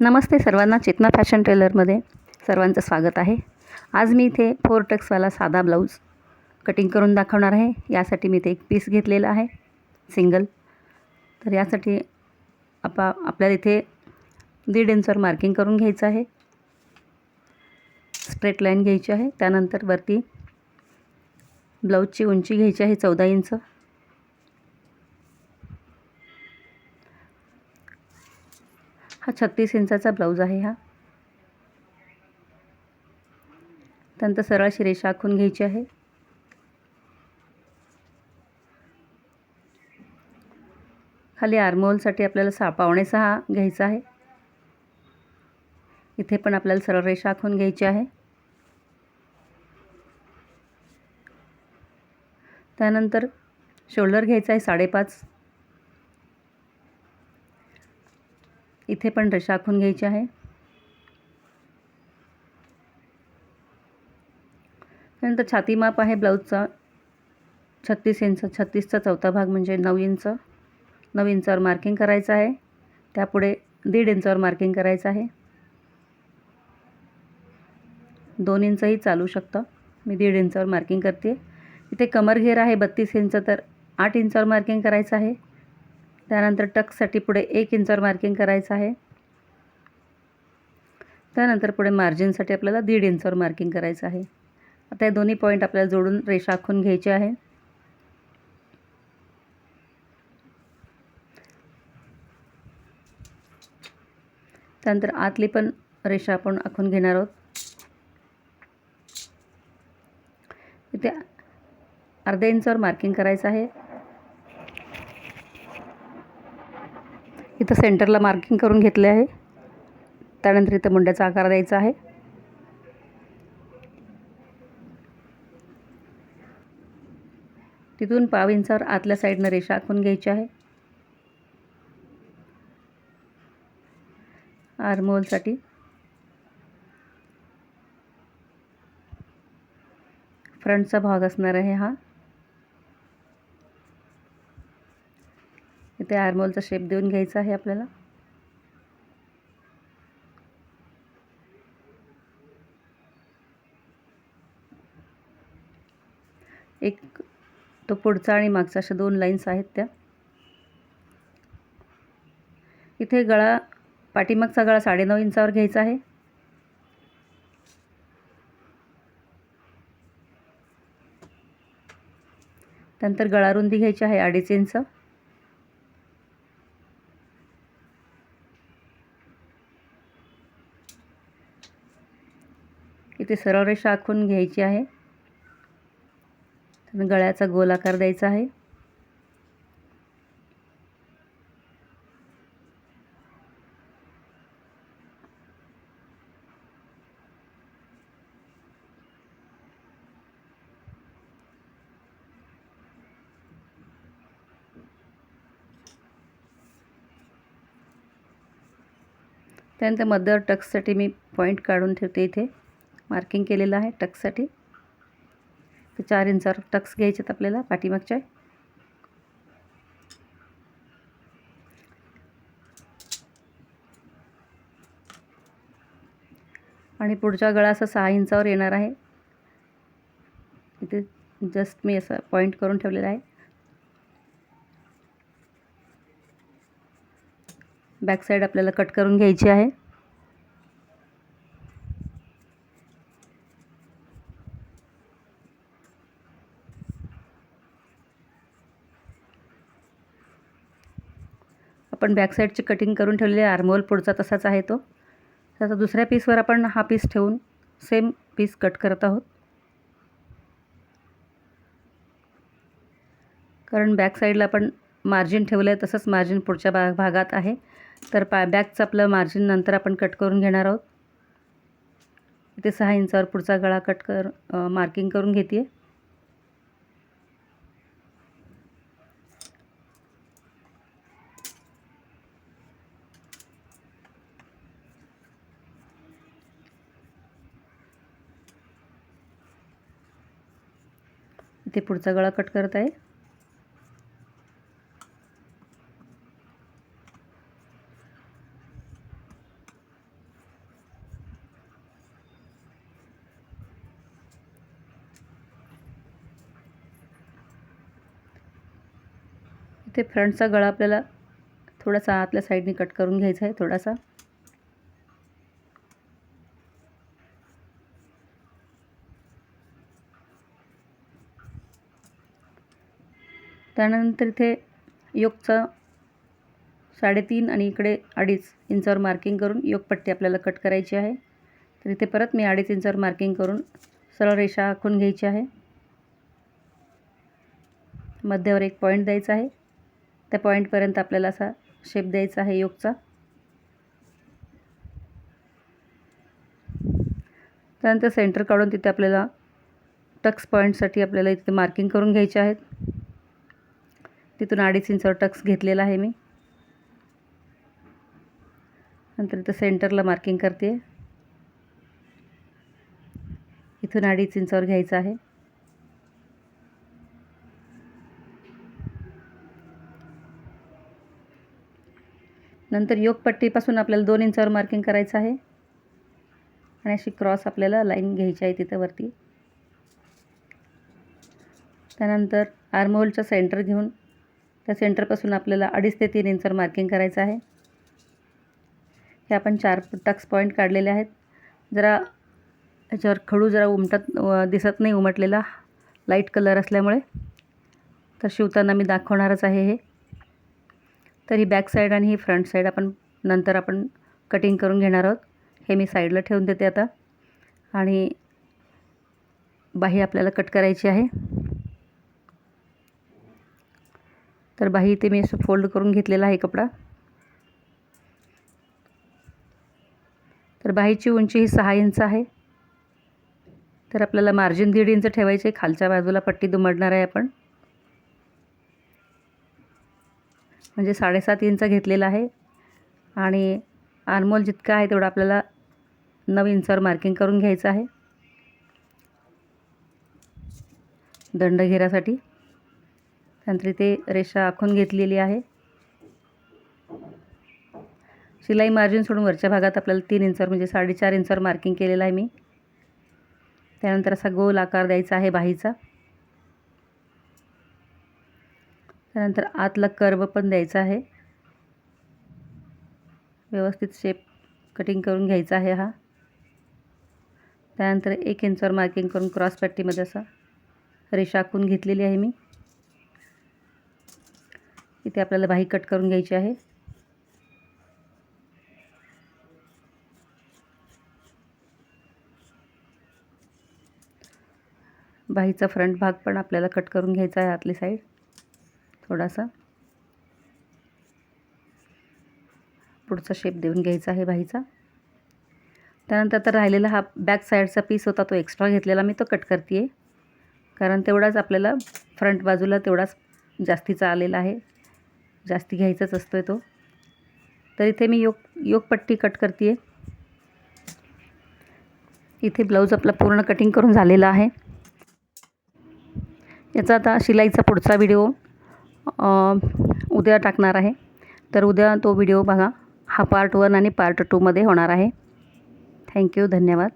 नमस्ते सर्वांना चेतना फॅशन टेलरमध्ये सर्वांचं स्वागत आहे. आज मी इथे फोर टक्सवाला साधा ब्लाऊज कटिंग करून दाखवणार आहे. यासाठी मी इथे एक पीस घेतलेला आहे सिंगल. तर यासाठी आपा आपल्याला इथे दीड इंचवर मार्किंग करून घ्यायचं आहे. स्ट्रेट लाईन घ्यायची आहे. त्यानंतर वरती ब्लाऊजची उंची घ्यायची आहे चौदा इंच. छत्तीस इंचाचा ब्लाऊज आहे हा. त्यानंतर सरळ अशी रेषा आखून घ्यायची आहे. खाली आर्मोलसाठी आपल्याला सा पावणे सहा घ्यायचा आहे. इथे पण आपल्याला सरळ रेषा आखून घ्यायची आहे. त्यानंतर शोल्डर घ्यायचा आहे साडेपाच. इथे पण रेषा आखून घ्यायची आहे. त्यानंतर छाती माप आहे ब्लाऊजचा. छत्तीस इंच छत्तीसचा चौथा भाग म्हणजे नऊ इंच. नऊ इंचावर मार्किंग करायचं आहे. त्यापुढे दीड इंचावर मार्किंग करायचं आहे. दोन इंचही चालू शकतं. मी दीड इंचावर मार्किंग करते. इथे कमर घेर आहे बत्तीस इंच तर आठ इंचावर मार्किंग करायचं आहे. त्यानंतर टक्ससाठी पुढे एक इंचावर मार्किंग करायचं आहे. त्यानंतर पुढे मार्जिनसाठी आपल्याला दीड इंचावर मार्किंग करायचं आहे. आता हे दोन्ही पॉईंट आपल्याला जोडून रेषा आखून घ्यायची आहे. त्यानंतर आतली पण रेषा आपण आखून घेणार आहोत. इथे अर्ध्या इंचावर मार्किंग करायचं आहे. इथं सेंटरला मार्किंग करून घेतले आहे. त्यानंतर इथं मुंड्याचा आकार द्यायचा आहे. तिथून पाव इंचावर आतल्या साईडनं रेषा आखून घ्यायची आहे. आरमोलसाठी. फ्रंटचा भाग असणार आहे हा. ते आरमोलचा शेप देऊन घ्यायचा आहे आपल्याला. एक तो पुढचा आणि मागचा अशा दोन लाईन्स आहेत त्या. इथे गळा पाठीमागचा गळा साडेनऊ इंचावर घ्यायचा आहे. त्यानंतर गळा रुंदी घ्यायची आहे अडीच इंच. इथे सरळ रेषा आखून घ्यायची आहे. गळ्याचा गोल आकार द्यायचा आहे. त्यानंतर मदर टक्ससाठी मी पॉईंट काढून ठेवते इथे. मार्किंग केलेलं आहे टक्ससाठी तर चार इंचावर टक्स घ्यायचे आपल्याला पाठीमागच्या. आणि पुढचा गळा असा सहा इंचावर येणार आहे. इथे जस्ट मी असं पॉईंट करून ठेवलेला आहे. बॅक साईड आपल्याला कट करून घ्यायची आहे. आपण बॅक साईडची कटिंग करून ठेवलेली आर्मोल पुढचा तसाच आहे तो. त्याचा दुसऱ्या पीसवर आपण हा पीस ठेवून सेम पीस कट करत आहोत. कारण बॅक साईडला आपण मार्जिन ठेवलं आहे तसंच मार्जिन पुढच्या भा भागात आहे. तर पा बॅकचं आपलं मार्जिन नंतर आपण कट करून घेणार आहोत. इथे सहा इंचावर पुढचा गळा कट कर मार्किंग करून घेते आहे इथे पुढचा गळा कट करत आहे. इथे फ्रंटचा गळा आपल्याला थोडासा आतल्या साईडने कट करून घ्यायचा आहे थोडासा. त्यानंतर इथे योगचा साडेतीन आणि इकडे अडीच इंचावर मार्किंग करून योगपट्टी आपल्याला कट करायची आहे. तर इथे परत मी अडीच इंचावर मार्किंग करून सरळ रेषा आखून घ्यायची आहे. मध्यावर एक पॉईंट द्यायचा आहे. त्या पॉईंटपर्यंत आपल्याला असा शेप द्यायचा आहे योगचा त्यानंतर सेंटर काढून तिथे आपल्याला टक्स पॉईंटसाठी आपल्याला इथे मार्किंग करून घ्यायचे आहेत. तिथून अडीच इंचावर टक्स घेतलेला आहे मी. नंतर इथं सेंटरला मार्किंग करते. इथून अडीच इंचावर घ्यायचं आहे. नंतर योगपट्टीपासून आपल्याला दोन इंचावर मार्किंग करायचं आहे. आणि अशी क्रॉस आपल्याला लाईन घ्यायची आहे तिथं वरती. त्यानंतर आर्महोलचा सेंटर घेऊन त्या सेंटरपासून आपल्याला अडीच ते तीन इंचवर मार्किंग करायचं आहे. हे आपण चार टक्स पॉईंट काढलेले आहेत. जरा याच्यावर खडू जरा उमटत दिसत नाही उमटलेला. लाइट कलर असल्यामुळे. तर शिवताना मी दाखवणारच आहे हे. तर ही बॅक साईड आणि ही फ्रंट साईड आपण नंतर आपण कटिंग करून घेणार आहोत. हे मी साईडला ठेवून देते आता. आणि बाही आपल्याला कट करायची आहे. तर बाही इथे मी असं फोल्ड करून घेतलेला आहे कपडा. तर बाहीची उंची ही सहा इंच आहे. तर आपल्याला मार्जिन दीड इंच ठेवायचे खालच्या बाजूला पट्टी दुमडणार आहे आपण. म्हणजे साडेसात इंच घेतलेला आहे. आणि आर्मोल जितका आहे तेवढा आपल्याला नऊ इंचावर मार्किंग करून घ्यायचं आहे. दंड घेरासाठी त्यानंतर इथे रेषा आखून घेतलेली आहे. शिलाई मार्जिन सोडून वरच्या भागात आपल्याला तीन इंचावर म्हणजे साडेचार इंचावर मार्किंग केलेलं आहे मी. त्यानंतर असा गोल आकार द्यायचा आहे बाहीचा. त्यानंतर आतला कर्व पण द्यायचा आहे. व्यवस्थित शेप कटिंग करून घ्यायचा आहे हा. त्यानंतर एक इंचावर मार्किंग करून क्रॉस पट्टीमध्ये असा रेषा आखून घेतलेली आहे मी. इथे आपल्याला बाही कट करून घ्यायची आहे. बाहीचा फ्रंट भाग पण आपल्याला कट करून घ्यायचा आहे आतली साईड थोडासा. पुढचा शेप देऊन घ्यायचा आहे बाहीचा. त्यानंतर आता राहिलेला हा बॅक साईडचा पीस होता तो एक्स्ट्रा घेतलेला मी तो कट करते आहे कारण तेवढाच आपल्याला फ्रंट बाजूला तेवढाच जास्तीचा आलेला आहे. जास्ती घ्यायचाच असतो आहे तो. तर इथे मी योग योगपट्टी कट करते आहे इथे ब्लाऊज आपला पूर्ण कटिंग करून झालेला आहे. याचा आता शिलाईचा पुढचा व्हिडिओ उद्या टाकणार आहे. तर उद्या तो व्हिडिओ बघा. हा पार्ट वन आणि पार्ट टूमध्ये होणार आहे. थँक्यू धन्यवाद.